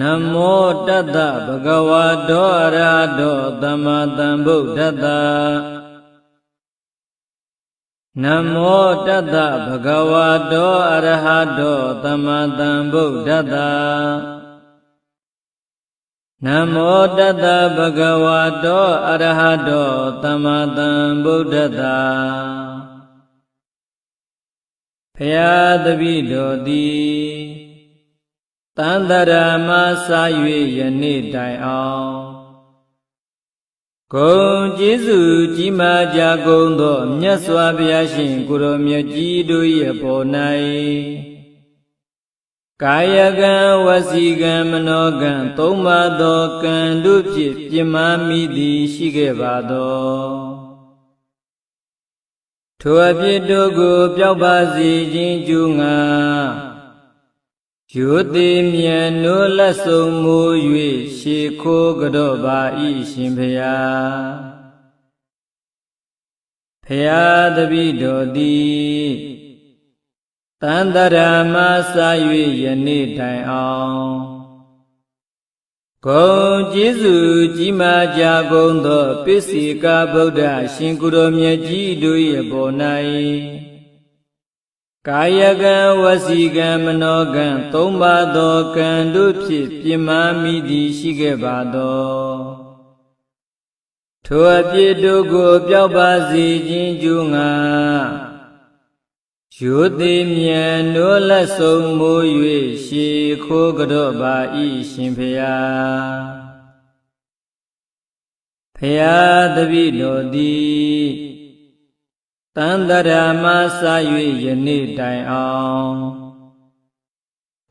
နမောတတ္တဗဂဝါတောအရဟတောသမ္မာသမ္ဗုဒ္ဓတ္တနမောတတ္တဗဂဝါတောအရဟတောသမ္မာသမ္ဗုဒ္ဓတ္တနမောတတ္တဗဂဝါတောအရဟတောသမ္မာသမ္ဗုဒ္ဓတ္တဖယားတပိတော်သည် တန်တရာမစာ၍ယနေ့တိုင်အောင်ဂုံကျေးဇူးကြီးမားကြကုန်သောမြတ်စွာဘုရားရှင်ကိုရောမြတ်ကြီးတို့ရဲ့ပေါ်၌ကာယကံဝစီကံမနောကံသုံးပါးသောကံတို့ဖြင့်ပြမမိသည်ရှိခဲ့ပါသောထိုအဖြစ်တို့ကိုပျောက်ပါစေခြင်းကျူးငါ ယူသည်မြန်နိုးလက်ဆုံးမူ၍ရှေခိုးကြော့ပါဤရှင်ဖျားဖျားတပိတော်သည်တန်တရာမစာ၍ယနေ့တိုင်အောင်ဂုံကျေးဇူးကြီးမားကြကုန်သောပစ္စေကဗုဒ္ဓရှင်ကုတော်မြတ်ကြီးတို့ရဲ့ပေါ်၌ ကာယကံဝစီကံမနောကံသုံးပါးသောကံတို့ဖြင့်ပြမမိသည်ရှိခဲ့ပါသောထိုအပြစ်တို့ကိုပျောက်ပါစေခြင်းကျူးငါယူသည်မြန်နိုးလက်ဆုံးမိုး၍ရှေခိုးကြော့ပါဤရှင်ဖျားဖျားတပိတော်သည် တန်တရာမစာ၍ယနေ့တိုင်အောင်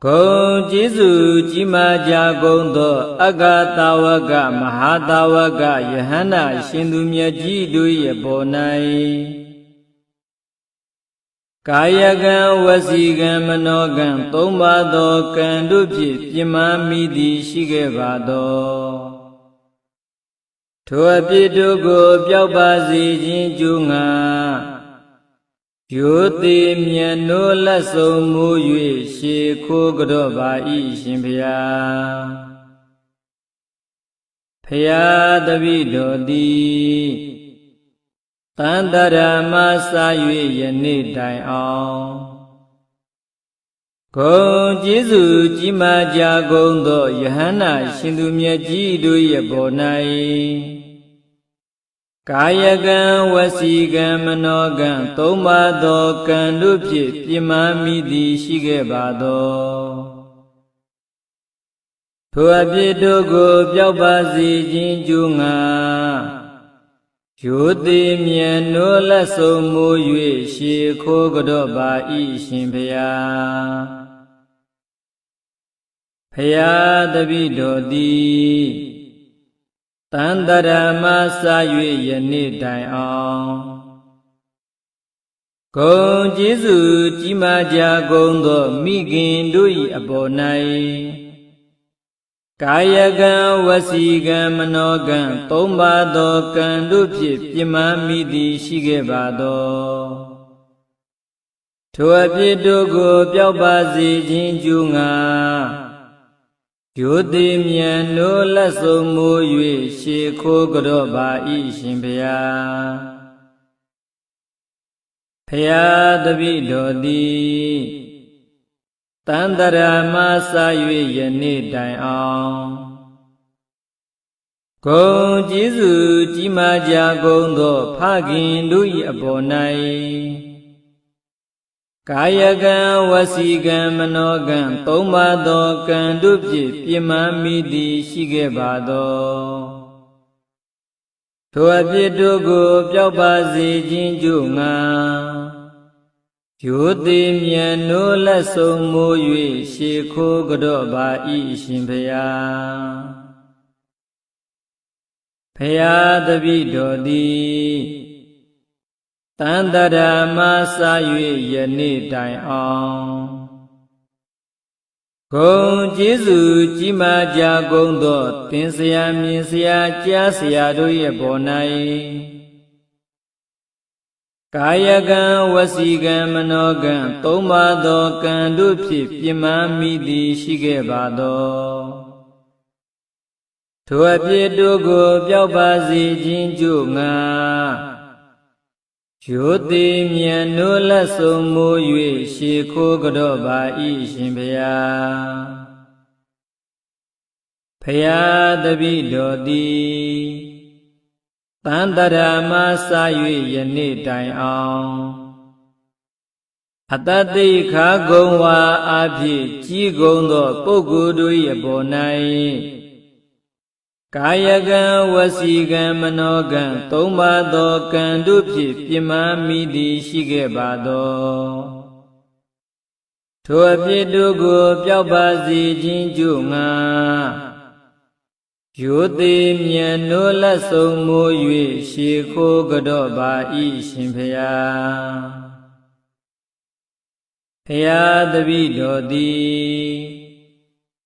ဂုံကျေးဇူးကြီးမားကြကုန်သော အဂတာဝကမဟာတာဝကယဟန္တာရှင်သူမြတ်ကြီးတို့ရဲ့ပေါ်၌ကာယကံဝစီကံမနောကံသုံးပါးသောကံတို့ဖြင့်ပြမမိသည်ရှိခဲ့ပါသောထိုအပြစ်တို့ကိုပျောက်ပါစေခြင်းကျူးငါ ယူသည်မြတ်နိုးလက်ဆုံးမူ၍ရှေခိုးကြော့ပါဤရှင်ဖျားဖျားတပိတော်သည်တန်တရာမစာ၍ယနေ့တိုင်အောင်ဂုံကျေးဇူးကြီးမားကြကုန်သောယဟန္တာရှင်သူမြတ်ကြီးတို့ရဲ့ပေါ်၌ ကာယကံဝစီကံမနောကံသုံးပါးသောကံတို့ဖြင့်ပြမမိသည်ရှိခဲ့ပါသောထိုအပြစ်တို့ကိုပျောက်ပါစေခြင်းကျူးငါယူသည်မြန်နိုးလက်ဆုံးမူ၍ရှေခိုးကြော့ပါဤရှင်ဖျားဖျားတပိတော်သည် တန်တရာမစာ၍ယနေ့တိုင်အောင်ဂုံကျေးဇူးကြီးမားကြကုန်သောမိခင်တို့၏အပေါ်၌ကာယကံဝစီကံမနောကံသုံးပါးသောကံတို့ဖြင့်ပြမမိသည်ရှိခဲ့ပါသောထိုအဖြစ်တို့ကိုပျောက်ပါစေခြင်းကျူးငါ ယုတိမြန်နိုးလက်ဆုံးမူ၍ရှေခိုးကြော့ပါဤရှင်ဖျားဖျားတပိတော်သည်တန်တရာမစာ၍ယနေ့တိုင်အောင်ဂုံကျေးဇူးကြီးမားကြကုန်သော ဖခင်တို့၏အပေါ်၌ ကာယကံဝစီကံမနောကံသုံးပါးသောကံတို့ဖြင့်ပြမမိသည်ရှိခဲ့ပါသောထိုအဖြစ်တို့ကိုပျောက်ပါစေခြင်းကြို့ငါယူသည်မြန်နိုးလက်ဆုံးမူ၍ရှေခိုးကြော့ပါဤရှင်ဖျားဖျားတပိတော်သည် တန်တရာမစာ၍ယနေ့တိုင်အောင်ဂုံကျေးဇူးကြီးမားကြကုန်သောသင်္ဆရာမြင်ဆရာကြားဆရာတို့ရဲ့ဘော၌ကာယကံဝစီကံမနောကံသုံးပါးသောကံတို့ဖြင့်ပြမမိသည်ရှိခဲ့ပါသောထိုအပြစ်တို့ကိုပျောက်ပါစေခြင်းကြို့ငါ ရိုသေမြတ်နိုးလက်ဆုံးမိုး၍ရှေခိုးကြော့ပါဤရှင်ဖျားဖျားတပိတော်သည်တန်တရာမစ၍ယနေ့တိုင်အောင်အတ္တိခါဂုံဝါအဖြစ်ကြီးကုံသောပုဂ္ဂိုလ်တို့၏အပေါ်၌ ကာယကံဝစီကံမနောကံသုံးပါးသောကံတို့ဖြင့်ပြမမိသည်ရှိခဲ့ပါသောထိုအဖြစ်တို့ကိုပျောက်ပါစေခြင်းကြို့ငါရိုသေမြတ်နိုးလက်ဆုံးမိုး၍ရှေခိုးကြော့ပါဤရှင်ဖျားဖျားတပိတော်သည်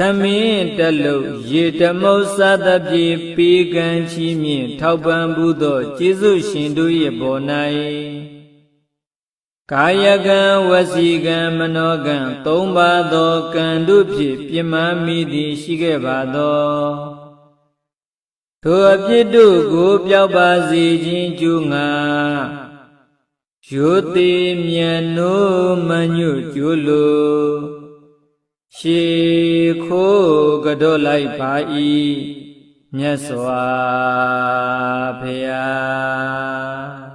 ထမင်းတလုံးရေတမုတ်စသဖြင့်ပေကံချီးမြင့်ထောက်ပံ့မှုသောကျေးဇူးရှင်တို့၏ပေါ်၌ကာယကံဝစီကံမနောကံသုံးပါးသောကံတို့ဖြင့်ပြမမိသည်ရှိခဲ့ပါသောထိုအပြစ်တို့ကိုပျောက်ပါစေခြင်းကျူငါရိုသေမြတ်နိုးမညွတ်ကျူလို ရှေခိုးကြော့လိုက်ပါ၏မြတ်စွာဘုရား